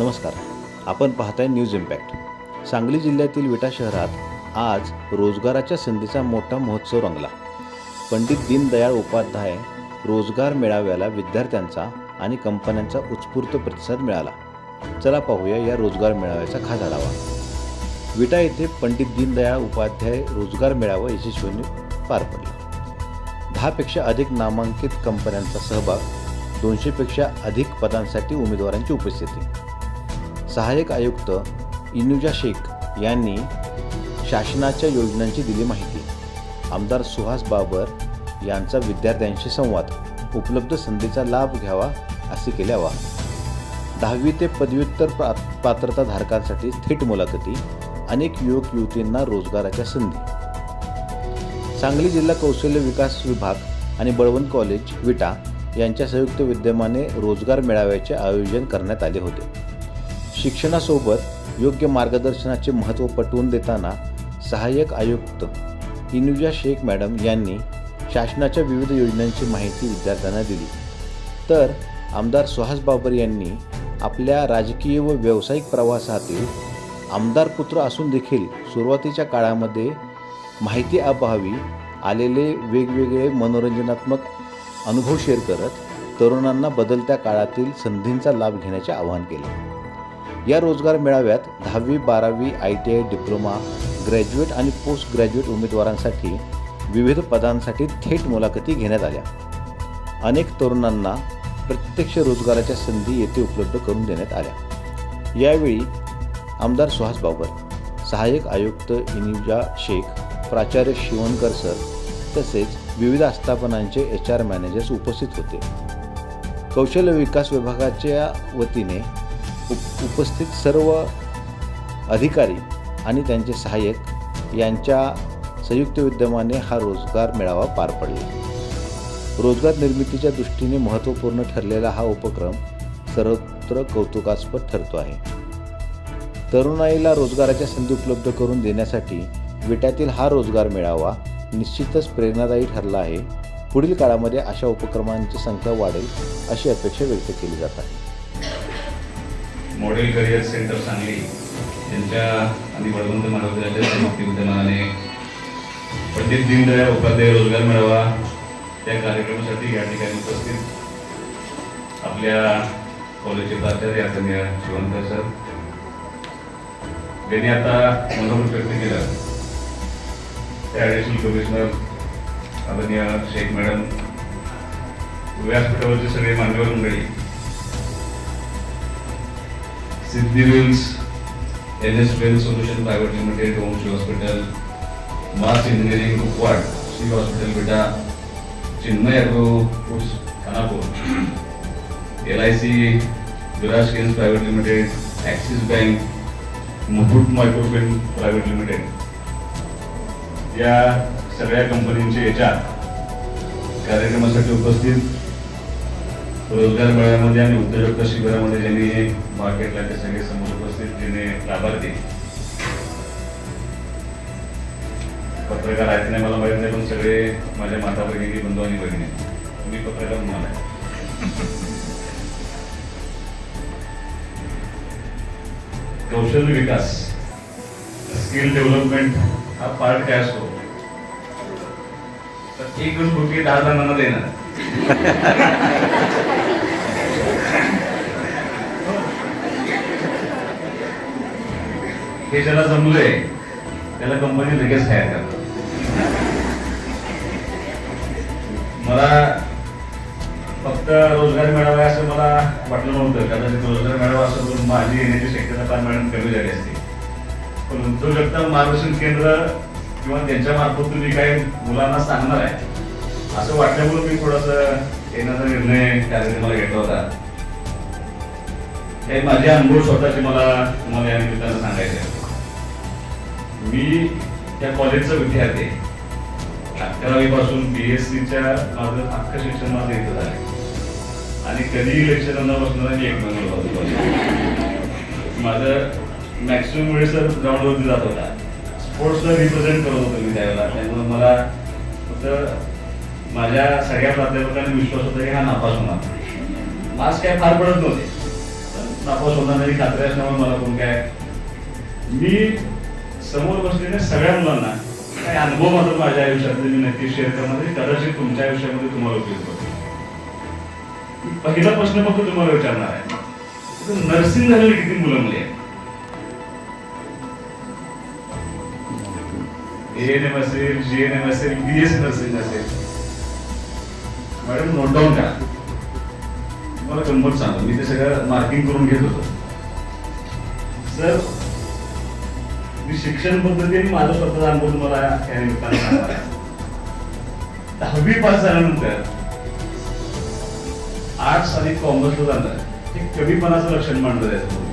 नमस्कार. आपण पाहताय न्यूज इम्पॅक्ट. सांगली जिल्ह्यातील विटा शहरात आज रोजगाराच्या संधीचा मोठा महोत्सव रंगला. पंडित दीनदयाळ उपाध्याय रोजगार मेळाव्याला विद्यार्थ्यांचा आणि कंपन्यांचा उत्स्फूर्त प्रतिसाद मिळाला. चला पाहूया या रोजगार मेळाव्याचा खास आढावा विटा येथे पंडित दीनदयाळ उपाध्याय रोजगार मेळावा यशस्वीने पार पडला. दहापेक्षा अधिक नामांकित कंपन्यांचा सहभाग दोनशेपेक्षा अधिक पदांसाठी उमेदवारांची उपस्थिती. सहाय्यक आयुक्त इनुजा शेख यांनी शासनाच्या योजनांची दिली माहिती. आमदार सुहास बाबर यांचा विद्यार्थ्यांशी संवाद. उपलब्ध संधीचा लाभ घ्यावा असे केले आवाहन दहावी ते पदव्युत्तर पात्रता पात्रताधारकांसाठी थेट मुलाखती अनेक युवक युवतींना रोजगाराच्या संधी. सांगली जिल्हा कौशल्य विकास विभाग आणि बळवंत कॉलेज विटा यांच्या संयुक्त विद्यमाने रोजगार मेळाव्याचे आयोजन करण्यात आले होते. शिक्षणासोबत योग्य मार्गदर्शनाचे महत्त्व पटवून देताना सहाय्यक आयुक्त इनुजा शेख मॅडम यांनी शासनाच्या विविध योजनांची माहिती विद्यार्थ्यांना दिली. तर आमदार सुहास बाबर यांनी आपल्या राजकीय व व्यावसायिक प्रवासातील आमदार पुत्र असून देखील सुरुवातीच्या काळामध्ये माहिती अभावी आलेले वेगवेगळे मनोरंजनात्मक अनुभव शेअर करत तरुणांना बदलत्या काळातील संधींचा लाभ घेण्याचे आवाहन केले. या रोजगार मेळाव्यात दहावी बारावी I T I diploma graduate आणि पोस्ट ग्रॅज्युएट उमेदवारांसाठी विविध पदांसाठी थेट मुलाखती घेण्यात आल्या. अनेक तरुणांना प्रत्यक्ष रोजगाराच्या संधी येथे उपलब्ध करून देण्यात आल्या. यावेळी आमदार सुहास बाबर सहाय्यक आयुक्त इनिजा शेख प्राचार्य शिवणकर सर तसेच विविध आस्थापनांचे एच आर मॅनेजर्स उपस्थित होते. कौशल्य विकास विभागाच्या वतीने उप उपस्थित सर्व अधिकारी आणि त्यांचे सहाय्यक यांच्या संयुक्त विद्यमाने हा रोजगार मेळावा पार पडला. रोजगार निर्मितीच्या दृष्टीने महत्त्वपूर्ण ठरलेला हा उपक्रम सर्वत्र कौतुकास्पद ठरतो आहे. तरुणाईला रोजगाराच्या संधी उपलब्ध करून देण्यासाठी विट्यातील हा रोजगार मेळावा निश्चितच प्रेरणादायी ठरला आहे. पुढील काळामध्ये अशा उपक्रमांची संख्या वाढेल अशी अपेक्षा व्यक्त केली जात आहे. Model career centre Sangli. यांच्या आणि बळवंत महाविद्यालयाच्या संयुक्त विद्यमानाने पंडित दीनदयाळ उपाध्याय रोजगार मिळावा त्या कार्यक्रमासाठी या ठिकाणी उपस्थित. आपल्या कॉलेजचे प्राचार्य आदरणीय शिवंत सर. त्यांनी आता मनोगत व्यक्त केलं. त्या ॲडिशनल कमिशनर आदरणीय शेख मॅडम. व्यासपीठावरचे सगळे मान्यवर मंडळी. Siddhi wells N S well solution private limited Vanshi hospital mass engineering Kupwad Shri hospital beta Chinmay agro foods Khanapur. L I C Viraj canes private limited Axis bank Mukut microfin private limited. या सगळ्या कंपनींचे याच्या कार्यक्रमासाठी उपस्थित रोजगार मेळ्यामध्ये आणि उद्योजकता शिबिरामध्ये ज्यांनी हे मार्केटला ते सगळे समोर उपस्थित ज्यांनी लाभार्थी पत्रकार आहेत नाही मला माहीत नाही पण सगळे माझ्या माता भगिनी बंधू आणि बहिणी. मी पत्रकार म्हणून आहे कौशल्य विकास स्किल डेव्हलपमेंट हा पार्ट काय असतो? तर एक दोन कोटी दहा जणांना देणार. हे ज्याला जमलंय त्याला कंपनी लगेच हायर करतात मला फक्त रोजगार मिळावा असं मला वाटलं नव्हतं कदाचित रोजगार मिळावा असं करून माझी येण्याची शक्यता फार मॅडम कमी झाली असते. पण उद्योजकता मार्गदर्शन केंद्र किंवा त्यांच्या मार्फत तुम्ही काही मुलांना सांगणार आहे असं वाटल्यामुळे मी थोडंसं येण्याचा निर्णय कार्यक्रमाला घेतला होता. हे माझे अनुभव स्वतःचे मला तुम्हाला या निमित्तानं सांगायचे मी त्या कॉलेजचा विद्यार्थी आहे. अकरावी पासून बी एस सीच्या माझं अख्खं शिक्षण माझं इथं झालं आणि कधीही लेक्चरांना बसणार मी एक नंबर होतो माझं मॅक्सिमम वेळेस ग्राउंडवरती जात होता. स्पोर्ट्सला रिप्रेझेंट करत होतो मी त्यावेळेला. त्यामुळे मला फक्त माझ्या सगळ्या प्राध्यापकांनी विश्वास होता की हा नापास होणार. मार्क्स काय फार पडत नव्हते. नापास होणार नाही खात्री असल्यामुळे मला कोण काय मी समोर बसलेल्या सगळ्या मुलांना काही अनुभव मात्र माझ्या आयुष्यातले मी नक्की शेअर करणार आहे. कदाचित तुमच्या आयुष्यामध्ये तुम्हाला उपयोग होतो पहिला प्रश्न फक्त तुम्हाला विचारणार आहे. नर्सिंग झालेली किती मुलं मुली आहेत? एएनएम असेल जीएनएम असेल बीएस नर्सिंग असेल. मॅडम नोट डाऊन करा. मला गंमत सांगा मी ते सगळं मार्किंग करून घेत होतो. सर मी शिक्षण पद्धतीने माझं स्वतःचा अनुभव तुम्हाला या निमित्ताने दहावी पास झाल्यानंतर आर्ट्स आणि कॉमर्सला जाणं हे कमीपणाचं लक्षण मांडलं जायचं